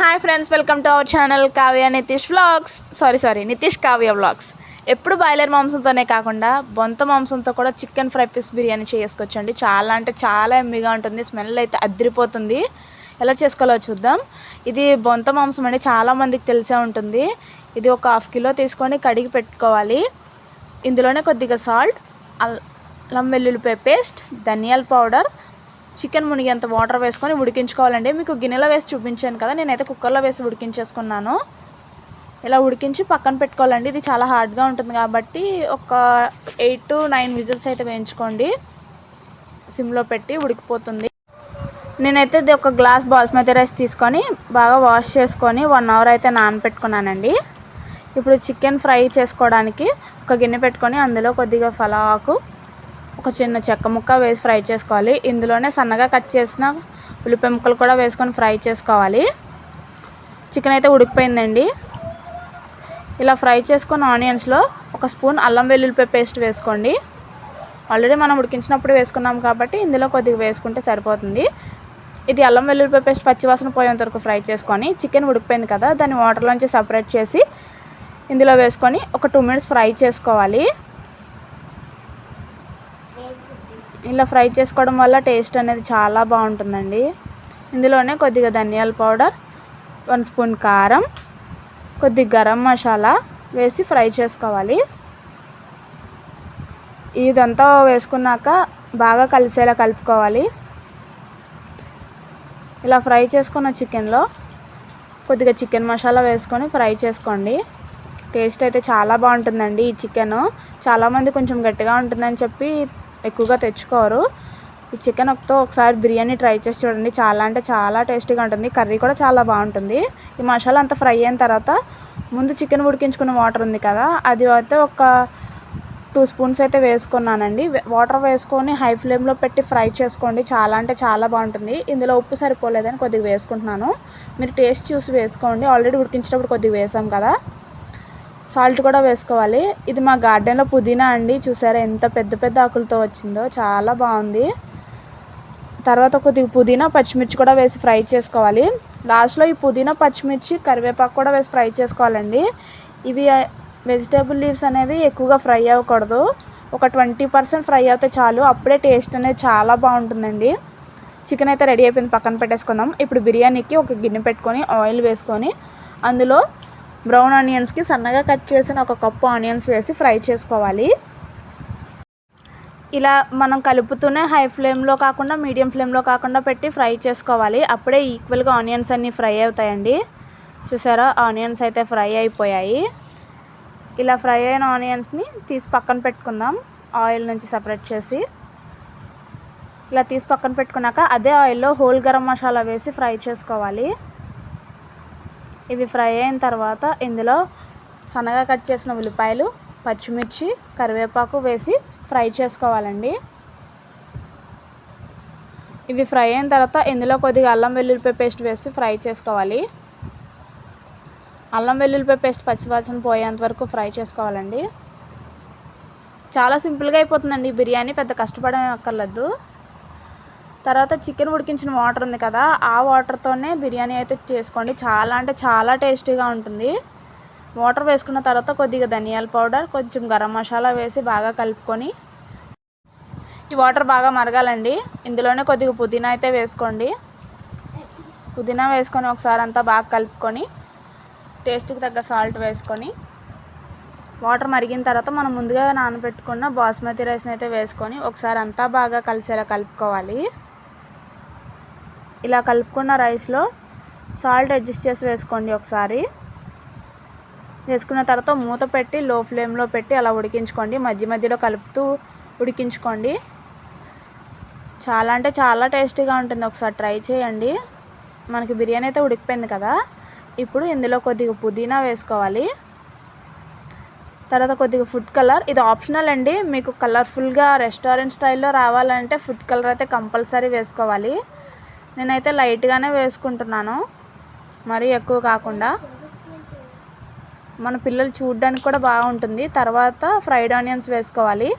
Hi friends welcome to our channel Kavya Nitish vlogs sorry sorry Nitish Kavya vlogs ఎప్పుడు boiler మాంసంతోనే కాకుండా బొంత మాంసంతో కూడా చికెన్ ఫ్రై పీస్ బిర్యానీ చేసుకోవచ్చండి చాలా అంటే చాలా ఎమ్మిగా ఉంటుంది స్మెల్ అయితే అదిరిపోతుంది. ఎలా చేసుకోవాలో చూద్దాం. ఇది బొంత మాంసం అండి చాలామందికి తెలిసే ఉంటుంది. ఇది ఒక హాఫ్ కిలో తీసుకొని కడిగి పెట్టుకోవాలి. ఇందులోనే కొద్దిగా సాల్ట్ అల్లం వెల్లుల్లిపాయ పేస్ట్ ధనియాల పౌడర్ చికెన్ మునిగేంత వాటర్ వేసుకొని ఉడికించుకోవాలండి. మీకు గిన్నెలో వేసి చూపించాను కదా నేనైతే కుక్కర్లో వేసి ఉడికించేసుకున్నాను. ఇలా ఉడికించి పక్కన పెట్టుకోవాలండి. ఇది చాలా హార్డ్గా ఉంటుంది కాబట్టి ఒక ఎయిట్ టు నైన్ విజిల్స్ అయితే వేయించుకోండి. సిమ్లో పెట్టి ఉడికిపోతుంది. నేనైతే ఇది ఒక గ్లాస్ బాస్మతి రైస్ తీసుకొని బాగా వాష్ చేసుకొని వన్ అవర్ అయితే నానపెట్టుకున్నానండి ఇప్పుడు చికెన్ ఫ్రై చేసుకోవడానికి ఒక గిన్నె పెట్టుకొని అందులో కొద్దిగా ఫలాకు ఒక చిన్న చెక్క ముక్క వేసి ఫ్రై చేసుకోవాలి. ఇందులోనే సన్నగా కట్ చేసిన ఉల్లిపాయ ముక్కలు కూడా వేసుకొని ఫ్రై చేసుకోవాలి. చికెన్ అయితే ఉడికిపోయిందండి. ఇలా ఫ్రై చేసుకున్న ఆనియన్స్లో ఒక స్పూన్ అల్లం వెల్లుల్లిపాయ పేస్ట్ వేసుకోండి. ఆల్రెడీ మనం ఉడికించినప్పుడు వేసుకున్నాం కాబట్టి ఇందులో కొద్దిగా వేసుకుంటే సరిపోతుంది. ఇది అల్లం వెల్లుల్లిపాయ పేస్ట్ పచ్చివాసన పోయేంత వరకు ఫ్రై చేసుకొని చికెన్ ఉడికిపోయింది కదా దాన్ని వాటర్లోంచి సపరేట్ చేసి ఇందులో వేసుకొని ఒక టూ మినిట్స్ ఫ్రై చేసుకోవాలి. ఇలా ఫ్రై చేసుకోవడం వల్ల టేస్ట్ అనేది చాలా బాగుంటుందండి. ఇందులోనే కొద్దిగా ధనియాల పౌడర్ వన్ స్పూన్ కారం కొద్దిగా గరం మసాలా వేసి ఫ్రై చేసుకోవాలి. ఇదంతా వేసుకున్నాక బాగా కలిసేలా కలుపుకోవాలి. ఇలా ఫ్రై చేసుకున్న చికెన్లో కొద్దిగా చికెన్ మసాలా వేసుకొని ఫ్రై చేసుకోండి. టేస్ట్ అయితే చాలా బాగుంటుందండి ఈ చికెన్. చాలామంది కొంచెం గట్టిగా ఉంటుందని చెప్పి ఎక్కువగా తెచ్చుకోరు. ఈ చికెన్ ఒకతో ఒకసారి బిర్యానీ ట్రై చేసి చూడండి. చాలా అంటే చాలా టేస్టీగా ఉంటుంది. కర్రీ కూడా చాలా బాగుంటుంది. ఈ మసాలా అంతా ఫ్రై అయిన తర్వాత ముందు చికెన్ ఉడికించుకున్న వాటర్ ఉంది కదా అది అయితే ఒక టూ స్పూన్స్ అయితే వేసుకున్నానండి. వాటర్ వేసుకొని హై ఫ్లేమ్లో పెట్టి ఫ్రై చేసుకోండి. చాలా అంటే చాలా బాగుంటుంది. ఇందులో ఉప్పు సరిపోలేదని కొద్దిగా వేసుకుంటున్నాను. మీరు టేస్ట్ చూసి వేసుకోండి. ఆల్రెడీ ఉడికించినప్పుడు కొద్దిగా వేసాం కదా. సాల్ట్ కూడా వేసుకోవాలి. ఇది మా గార్డెన్లో పుదీనా అండి. చూసారా ఎంత పెద్ద పెద్ద ఆకులతో వచ్చిందో. చాలా బాగుంది. తర్వాత కొద్దిగా పుదీనా పచ్చిమిర్చి కూడా వేసి ఫ్రై చేసుకోవాలి. లాస్ట్లో ఈ పుదీనా పచ్చిమిర్చి కరివేపాకు కూడా వేసి ఫ్రై చేసుకోవాలండి. ఇవి వెజిటేబుల్ లీవ్స్ అనేవి ఎక్కువగా ఫ్రై అవ్వకూడదు. ఒక ట్వంటీ పర్సెంట్ ఫ్రై అవుతే చాలు. అప్పుడే టేస్ట్ అనేది చాలా బాగుంటుందండి. చికెన్ అయితే రెడీ అయిపోయింది. పక్కన పెట్టేసుకుందాం. ఇప్పుడు బిర్యానీకి ఒక గిన్నె పెట్టుకొని ఆయిల్ వేసుకొని అందులో బ్రౌన్ ఆనియన్స్కి సన్నగా కట్ చేసిన ఒక కప్పు ఆనియన్స్ వేసి ఫ్రై చేసుకోవాలి. ఇలా మనం కలుపుతూనే హై ఫ్లేమ్లో కాకుండా మీడియం ఫ్లేమ్లో కాకుండా పెట్టి ఫ్రై చేసుకోవాలి. అప్పుడే ఈక్వల్గా ఆనియన్స్ అన్నీ ఫ్రై అవుతాయండి. చూసారా? ఆనియన్స్ అయితే ఫ్రై అయిపోయాయి. ఇలా ఫ్రై అయిన ఆనియన్స్ని తీసి పక్కన పెట్టుకుందాం. ఆయిల్ నుంచి సపరేట్ చేసి. ఇలా తీసి పక్కన పెట్టుకున్నాక అదే ఆయిల్లో హోల్ గరం మసాలా వేసి ఫ్రై చేసుకోవాలి. ఇవి ఫ్రై అయిన తర్వాత ఇందులో సన్నగా కట్ చేసిన ఉల్లిపాయలు పచ్చిమిర్చి కరివేపాకు వేసి ఫ్రై చేసుకోవాలండి. ఇవి ఫ్రై అయిన తర్వాత ఇందులో కొద్దిగా అల్లం వెల్లుల్లిపాయ పేస్ట్ వేసి ఫ్రై చేసుకోవాలి. అల్లం వెల్లుల్లిపాయ పేస్ట్ పచ్చివాసన పోయేంత వరకు ఫ్రై చేసుకోవాలండి. చాలా సింపుల్గా అయిపోతుందండి బిర్యానీ పెద్ద కష్టపడమే అక్కర్లేదు. తర్వాత చికెన్ ఉడికించిన వాటర్ ఉంది కదా ఆ వాటర్తోనే బిర్యానీ అయితే చేసుకోండి. చాలా అంటే చాలా టేస్టీగా ఉంటుంది. వాటర్ వేసుకున్న తర్వాత కొద్దిగా ధనియాల పౌడర్ కొంచెం గరం మసాలా వేసి బాగా కలుపుకొని ఈ వాటర్ బాగా మరగాలండి. ఇందులోనే కొద్దిగా పుదీనా అయితే వేసుకోండి. పుదీనా వేసుకొని ఒకసారి అంతా బాగా కలుపుకొని టేస్ట్కి తగ్గ సాల్ట్ వేసుకొని వాటర్ మరిగిన తర్వాత మనం ముందుగా నానబెట్టుకున్న బాస్మతి రైస్ని అయితే వేసుకొని ఒకసారి అంతా బాగా కలిసేలా కలుపుకోవాలి. ఇలా కలుపుకున్న రైస్లో సాల్ట్ అడ్జస్ట్ చేసి వేసుకోండి ఒకసారి. వేసుకున్న తర్వాత మూత పెట్టి లో ఫ్లేమ్లో పెట్టి అలా ఉడికించుకోండి. మధ్య మధ్యలో కలుపుతూ ఉడికించుకోండి. చాలా అంటే చాలా టేస్టీగా ఉంటుంది. ఒకసారి ట్రై చేయండి. మనకి బిర్యానీ అయితే ఉడికిపోయింది కదా. ఇప్పుడు ఇందులో కొద్దిగా పుదీనా వేసుకోవాలి. తర్వాత కొద్దిగా ఫుడ్ కలర్. ఇది ఆప్షనల్ అండి. మీకు కలర్ఫుల్గా రెస్టారెంట్ స్టైల్లో రావాలంటే ఫుడ్ కలర్ అయితే కంపల్సరీ వేసుకోవాలి. నేనైతే లైట్గానే వేసుకుంటున్నాను. మరీ ఎక్కువ కాకుండా. మన పిల్లలు చూడడానికి కూడా బాగుంటుంది. తర్వాత ఫ్రైడ్ ఆనియన్స్ వేసుకోవాలి.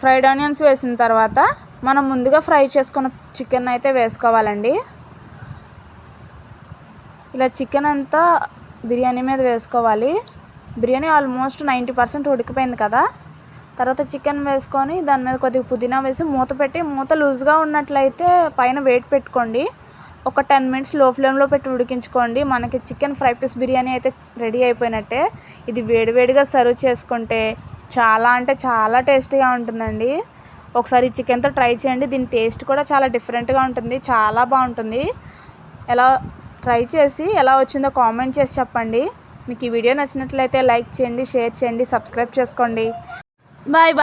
ఫ్రైడ్ ఆనియన్స్ వేసిన తర్వాత మనం ముందుగా ఫ్రై చేసుకున్న చికెన్ అయితే వేసుకోవాలండి. ఇలా చికెన్ అంతా బిర్యానీ మీద వేసుకోవాలి. బిర్యానీ ఆల్మోస్ట్ నైంటీ పర్సెంట్ ఉడికిపోయింది కదా. తర్వాత చికెన్ వేసుకొని దాని మీద కొద్దిగా పుదీనా వేసి మూత పెట్టి మూత లూజ్గా ఉన్నట్లయితే పైన వెయిట్ పెట్టుకోండి. ఒక టెన్ మినిట్స్లో ఫ్లేమ్లో పెట్టి ఉడికించుకోండి. మనకి చికెన్ ఫ్రై పీస్ బిర్యానీ అయితే రెడీ అయిపోయినట్టే. ఇది వేడివేడిగా సర్వ్ చేసుకుంటే చాలా అంటే చాలా టేస్టీగా ఉంటుందండి. ఒకసారి చికెన్తో ట్రై చేయండి. దీని టేస్ట్ కూడా చాలా డిఫరెంట్గా ఉంటుంది. చాలా బాగుంటుంది. ఎలా ట్రై చేసి ఎలా వచ్చిందో కామెంట్ చేసి చెప్పండి. మీకు ఈ వీడియో నచ్చినట్లయితే లైక్ చేయండి షేర్ చేయండి సబ్స్క్రైబ్ చేసుకోండి. Bye bye.